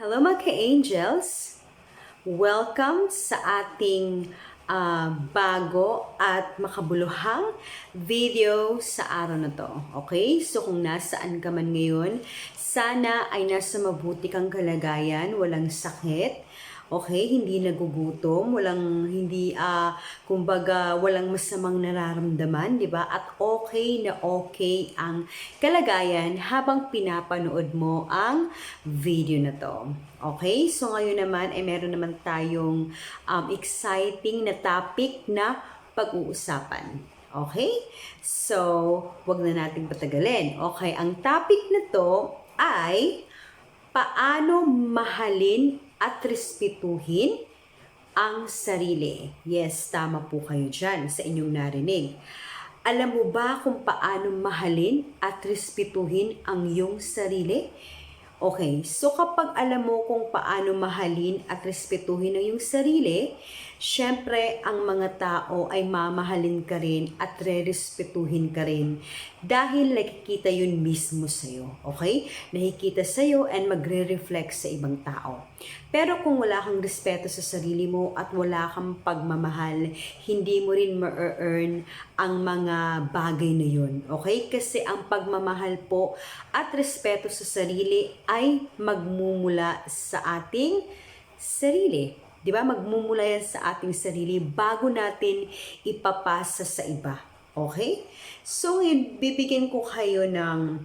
Hello mga ka-angels! Welcome sa ating ah, bago at makabuluhang video sa araw na to. Okay? So kung nasaan ka man ngayon, sana ay nasa mabuti kang kalagayan, walang sakit, Okay, hindi nagugutom, walang hindi ah kumbaga walang masamang nararamdaman, 'di ba? At okay na okay ang kalagayan habang pinapanood mo ang video na 'to. Okay? So ngayon naman ay meron naman tayong um, exciting na topic na pag-uusapan. Okay? So, wag na nating patagalin. Okay, ang topic na 'to ay paano mahalin at respetuhin ang sarili. Yes, tama po kayo dyan sa inyong narinig. Alam mo ba kung paano mahalin at respetuhin ang iyong sarili? Okay, so kapag alam mo kung paano mahalin at respetuhin ang iyong sarili, syempre ang mga tao ay mamahalin ka rin at re-respetuhin ka rin dahil nakikita yun mismo sa'yo. Okay? Nakikita sa'yo and magre-reflect sa ibang tao. Pero kung wala kang respeto sa sarili mo at wala kang pagmamahal, hindi mo rin ma-earn ang mga bagay na yun. Okay? Kasi ang pagmamahal po at respeto sa sarili ay magmumula sa ating sarili. 'Di ba? Magmumula yan sa ating sarili bago natin ipapasa sa iba. Okay? So, bibigyan ko kayo ng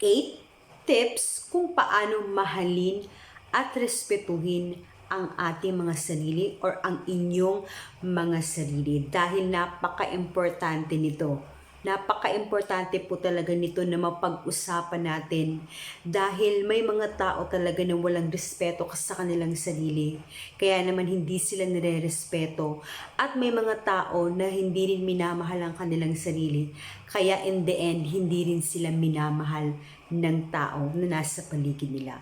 8 tips kung paano mahalin at respetuhin ang ating mga sarili or ang inyong mga sarili dahil napaka-importante nito. Napaka-importante po talaga nito na mapag-usapan natin dahil may mga tao talaga na walang respeto sa kanilang sarili. Kaya naman hindi sila nire-respeto at may mga tao na hindi rin minamahal ang kanilang sarili. Kaya in the end, hindi rin sila minamahal ng tao na nasa paligid nila.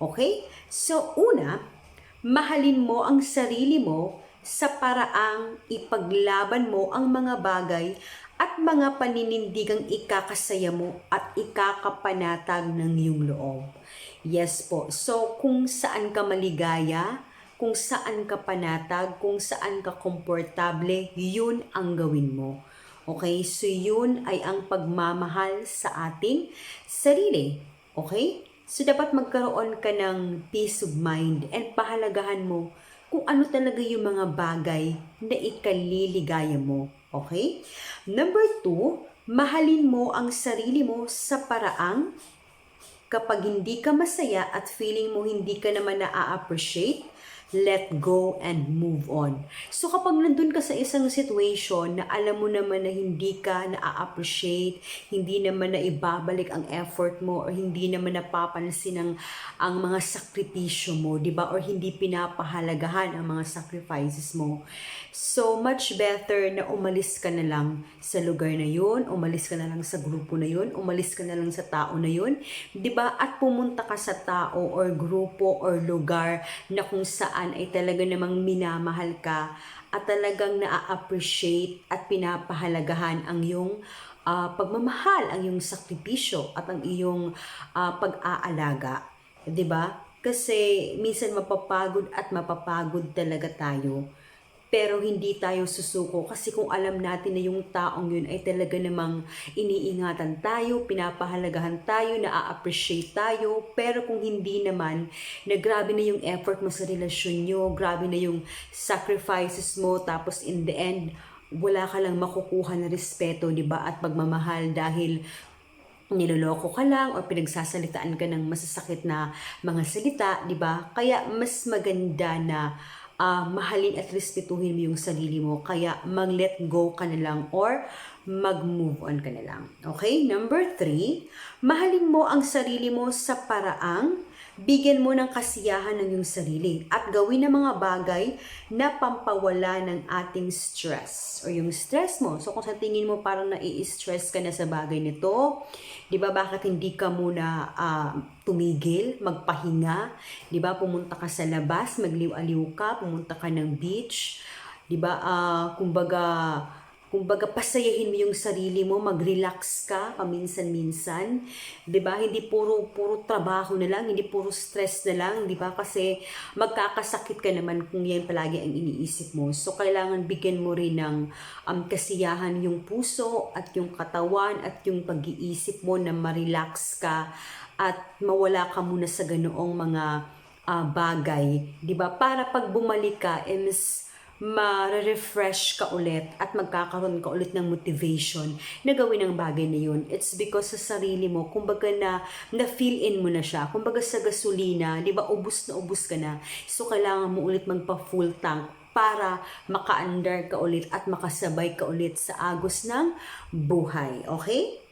Okay? So, una, mahalin mo ang sarili mo sa paraang ipaglaban mo ang mga bagay at mga paninindigang ikakasaya mo at ikakapanatag ng iyong loob. Yes po. So, kung saan ka maligaya, kung saan ka panatag, kung saan ka komportable, yun ang gawin mo. Okay? So, yun ay ang pagmamahal sa ating sarili. Okay? So, dapat magkaroon ka ng peace of mind and pahalagahan mo kung ano talaga yung mga bagay na ikaliligaya mo. Okay? Number two, mahalin mo ang sarili mo sa paraang kapag hindi ka masaya at feeling mo hindi ka naman na-appreciate, let go and move on. So kapag nandun ka sa isang situation na alam mo naman na hindi ka na-appreciate, hindi naman na ibabalik ang effort mo or hindi naman napapansin ang, ang mga sakripisyo mo, di ba? Or hindi pinapahalagahan ang mga sacrifices mo. So much better na umalis ka na lang sa lugar na yun, umalis ka na lang sa grupo na yun, umalis ka na lang sa tao na yun, di ba? At pumunta ka sa tao or grupo or lugar na kung saan ay talaga namang minamahal ka at talagang na-appreciate at pinapahalagahan ang iyong ah, pagmamahal, ang iyong sakripisyo at ang iyong ah, pag-aalaga. 'Di ba? Kasi minsan mapapagod at mapapagod talaga tayo pero hindi tayo susuko kasi kung alam natin na yung taong yun ay talaga namang iniingatan tayo, pinapahalagahan tayo, na-appreciate tayo, pero kung hindi naman, na grabe na yung effort mo sa relasyon nyo, grabe na yung sacrifices mo, tapos in the end, wala ka lang makukuha na respeto, di ba, at pagmamahal dahil niloloko ka lang o pinagsasalitaan ka ng masasakit na mga salita, di ba? Kaya mas maganda na ah, mahalin at respetuhin mo yung sarili mo. Kaya mag-let go ka na lang or mag-move on ka na lang. Okay? Number three, mahalin mo ang sarili mo sa paraang bigyan mo ng kasiyahan ng iyong sarili at gawin ng mga bagay na pampawala ng ating stress o yung stress mo. So kung sa tingin mo parang nai-stress ka na sa bagay nito, 'di ba bakit hindi ka muna ah, tumigil, magpahinga, 'di ba? Pumunta ka sa labas, magliw-aliw ka, pumunta ka ng beach, 'di ba? Ah, kumbaga Kumbaga, pasayahin mo yung sarili mo, mag-relax ka paminsan-minsan. ba Hindi puro, puro trabaho na lang, hindi puro stress na lang, 'di ba Kasi magkakasakit ka naman kung yan palagi ang iniisip mo. So, kailangan bigyan mo rin ng um, kasiyahan yung puso at yung katawan at yung pag-iisip mo na ma-relax ka at mawala ka muna sa ganoong mga ah, bagay, ba? Para pag bumalik ka, mas ma-refresh ka ulit at magkakaroon ka ulit ng motivation na gawin ang bagay na yun. It's because sa sarili mo, kumbaga na, na-fill in mo na siya. Kumbaga sa gasolina, di ba, ubus na ubus ka na. So, kailangan mo ulit magpa full tank para maka-under ka ulit at makasabay ka ulit sa agos ng buhay. Okay?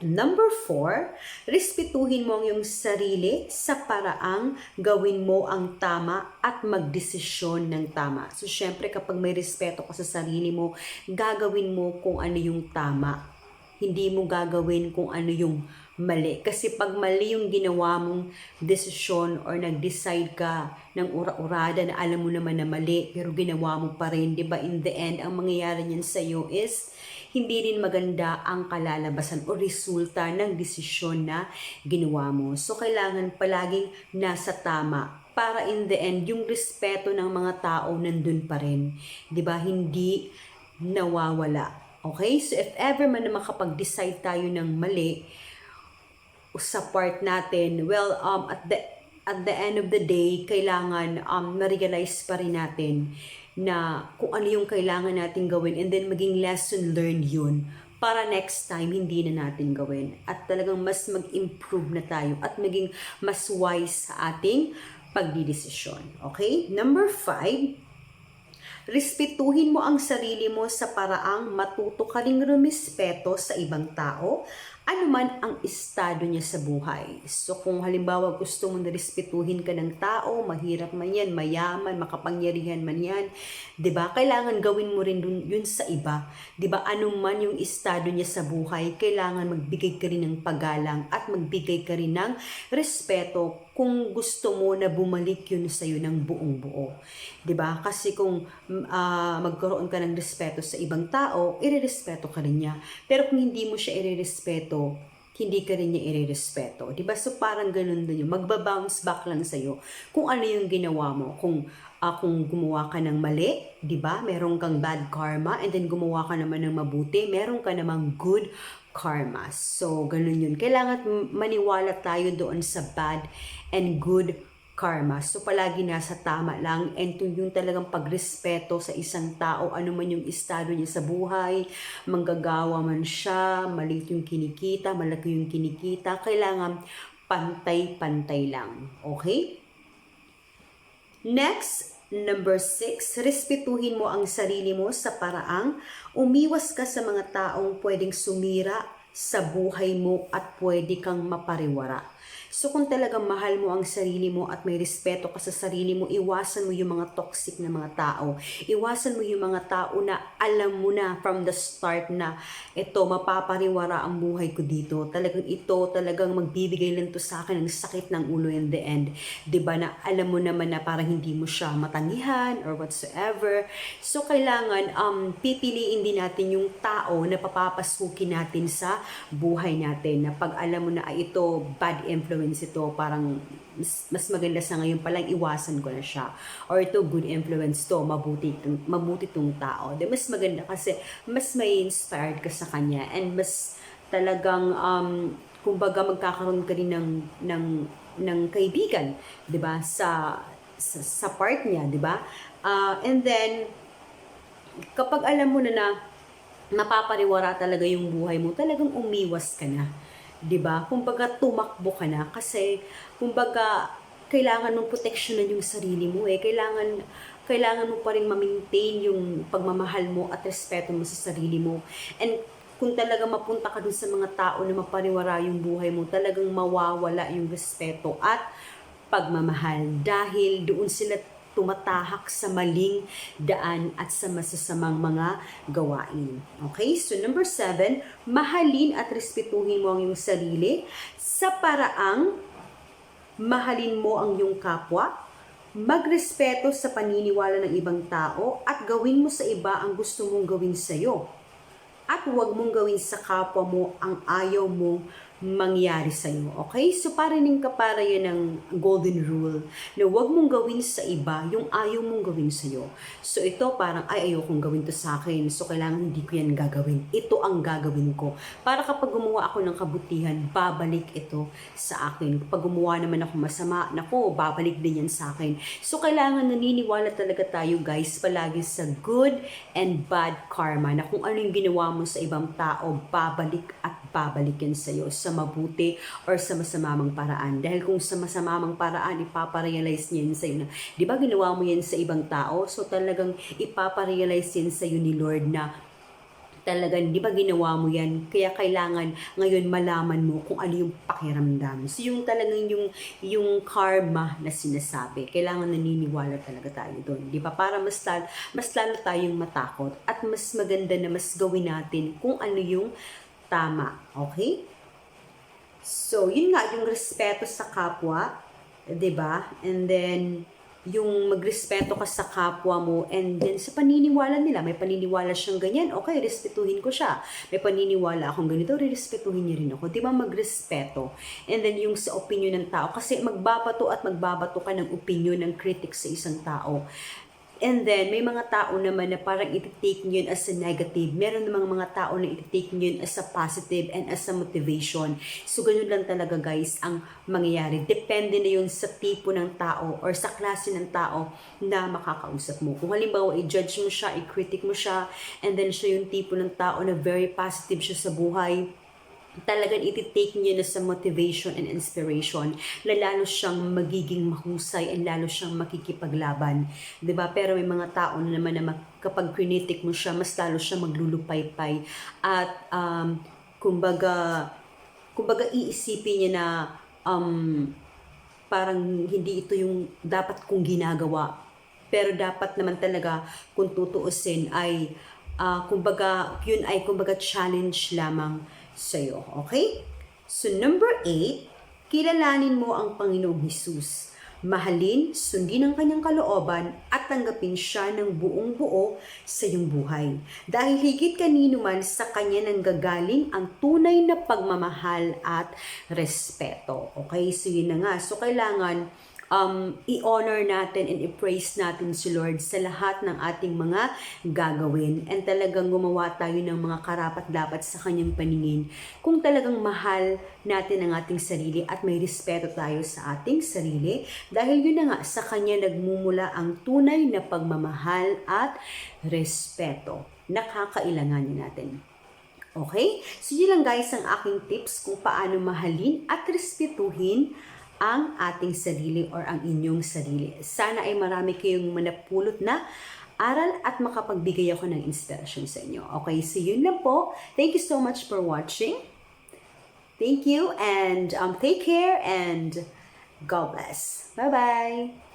Number four, respetuhin mo ang iyong sarili sa paraang gawin mo ang tama at magdesisyon ng tama. So, syempre, kapag may respeto ka sa sarili mo, gagawin mo kung ano yung tama. Hindi mo gagawin kung ano yung mali. Kasi pag mali yung ginawa mong desisyon or nag-decide ka ng ura-urada na alam mo naman na mali, pero ginawa mo pa rin, di ba? In the end, ang mangyayari niyan sa'yo is hindi rin maganda ang kalalabasan o resulta ng desisyon na ginawa mo. So, kailangan palaging nasa tama para in the end, yung respeto ng mga tao nandun pa rin. ba Hindi nawawala. Okay? So, if ever man na makapag-decide tayo ng mali sa part natin, well, um, at the at the end of the day, kailangan um, ma-realize pa rin natin na kung ano yung kailangan natin gawin and then maging lesson learned yun para next time hindi na natin gawin at talagang mas mag-improve na tayo at maging mas wise sa ating pagdidesisyon. Okay? Number five, respetuhin mo ang sarili mo sa paraang matuto ka ring rumispeto sa ibang tao ano man ang estado niya sa buhay. So kung halimbawa gusto mo na respetuhin ka ng tao, mahirap man yan, mayaman, makapangyarihan man yan, 'di ba? Kailangan gawin mo rin dun, yun sa iba. 'Di ba? Ano man yung estado niya sa buhay, kailangan magbigay ka rin ng paggalang at magbigay ka rin ng respeto kung gusto mo na bumalik yun sa iyo ng buong buo. 'Di ba? Kasi kung uh, magkaroon ka ng respeto sa ibang tao, irerespeto ka rin niya. Pero kung hindi mo siya irerespeto, hindi ka rin niya irerespeto. Di ba? So parang ganun din yun. Magbabounce back lang sa'yo kung ano yung ginawa mo. Kung, uh, kung gumawa ka ng mali, di ba? Meron kang bad karma and then gumawa ka naman ng mabuti, meron ka namang good karma. So, ganun yun. Kailangan maniwala tayo doon sa bad and good karma. So palagi nasa tama lang and to yung talagang pagrespeto sa isang tao, ano man yung estado niya sa buhay, manggagawa man siya, maliit yung kinikita, malaki yung kinikita, kailangan pantay-pantay lang. Okay? Next, Number six, respetuhin mo ang sarili mo sa paraang umiwas ka sa mga taong pwedeng sumira sa buhay mo at pwede kang mapariwara. So kung talagang mahal mo ang sarili mo at may respeto ka sa sarili mo, iwasan mo yung mga toxic na mga tao. Iwasan mo yung mga tao na alam mo na from the start na ito, mapapariwara ang buhay ko dito. Talagang ito, talagang magbibigay lang to sa akin ng sakit ng ulo in the end. ba diba, na alam mo naman na parang hindi mo siya matangihan or whatsoever. So kailangan um, pipiliin din natin yung tao na papapasukin natin sa buhay natin. Na pag alam mo na ay ito, bad influence influence ito, parang mas, mas maganda sa ngayon palang iwasan ko na siya. Or ito, good influence to, mabuti, mabuti tong tao. De, mas maganda kasi mas may inspired ka sa kanya and mas talagang, um, kumbaga magkakaroon ka rin ng, ng, ng kaibigan, di ba, sa, sa, sa part niya, di ba? Uh, and then, kapag alam mo na na napapariwara talaga yung buhay mo, talagang umiwas ka na 'di ba? Kumbaga tumakbo ka na kasi kumbaga kailangan mong proteksyonan yung sarili mo eh. Kailangan kailangan mo pa rin ma-maintain yung pagmamahal mo at respeto mo sa sarili mo. And kung talaga mapunta ka dun sa mga tao na mapariwara yung buhay mo, talagang mawawala yung respeto at pagmamahal dahil doon sila tumatahak sa maling daan at sa masasamang mga gawain. Okay? So number seven, mahalin at respetuhin mo ang iyong sarili sa paraang mahalin mo ang iyong kapwa, magrespeto sa paniniwala ng ibang tao at gawin mo sa iba ang gusto mong gawin sa iyo. at huwag mong gawin sa kapwa mo ang ayaw mong mangyari sa'yo. Okay? So, parinig ka para yun ng golden rule na huwag mong gawin sa iba yung ayaw mong gawin sa'yo. So, ito parang, ay, ayokong gawin to sa akin. So, kailangan hindi ko yan gagawin. Ito ang gagawin ko. Para kapag gumawa ako ng kabutihan, babalik ito sa akin. Kapag gumawa naman ako masama, nako, babalik din yan sa akin. So, kailangan naniniwala talaga tayo, guys, palagi sa good and bad karma na kung ano yung ginawa mo sa ibang tao, babalik at babalik yan sa'yo sa mabuti or sa masamamang paraan. Dahil kung sa masamamang paraan, ipaparealize niya yan sa'yo na, di ba ginawa mo yan sa ibang tao? So talagang ipaparealize yan sa'yo ni Lord na talagang, di ba ginawa mo yan? Kaya kailangan ngayon malaman mo kung ano yung pakiramdam. So yung talagang yung, yung karma na sinasabi, kailangan naniniwala talaga tayo doon. Di ba? Para mas, lalo, mas lalo tayong matakot at mas maganda na mas gawin natin kung ano yung tama. Okay? So, yun nga, yung respeto sa kapwa, ba? And then, yung magrespeto ka sa kapwa mo and then sa paniniwala nila, may paniniwala siyang ganyan, okay, respetuhin ko siya. May paniniwala akong ganito, respetuhin niya rin ako. Di ba magrespeto? And then yung sa opinion ng tao, kasi magbabato at magbabato ka ng opinion ng critic sa isang tao. And then, may mga tao naman na parang iti-take nyo yun as a negative. Meron namang mga tao na iti-take nyo yun as a positive and as a motivation. So, ganun lang talaga guys ang mangyayari. Depende na yun sa tipo ng tao or sa klase ng tao na makakausap mo. Kung halimbawa, i-judge mo siya, i-critic mo siya, and then siya yung tipo ng tao na very positive siya sa buhay, talagang iti-take niyo na sa motivation and inspiration na lalo siyang magiging mahusay and lalo siyang makikipaglaban. ba Pero may mga tao na naman na kapag critical mo siya, mas lalo siya maglulupaypay at um, kumbaga, kumbaga iisipin niya na um, parang hindi ito yung dapat kong ginagawa. Pero dapat naman talaga kung tutuusin ay ah, kumbaga, yun ay kumbaga challenge lamang sa'yo. Okay? So number eight, kilalanin mo ang Panginoong Hesus. Mahalin, sundin ang kanyang kalooban at tanggapin siya ng buong buo sa iyong buhay. Dahil higit kanino man sa kanya nang gagaling ang tunay na pagmamahal at respeto. Okay, so yun na nga. So kailangan um, i-honor natin and i-praise natin si Lord sa lahat ng ating mga gagawin and talagang gumawa tayo ng mga karapat dapat sa kanyang paningin kung talagang mahal natin ang ating sarili at may respeto tayo sa ating sarili dahil yun na nga sa kanya nagmumula ang tunay na pagmamahal at respeto nakakailanganin natin. Okay? So yun lang guys ang aking tips kung paano mahalin at respetuhin ang ating sarili or ang inyong sarili. Sana ay marami kayong manapulot na aral at makapagbigay ako ng inspiration sa inyo. Okay, so yun lang po. Thank you so much for watching. Thank you and um, take care and God bless. Bye-bye.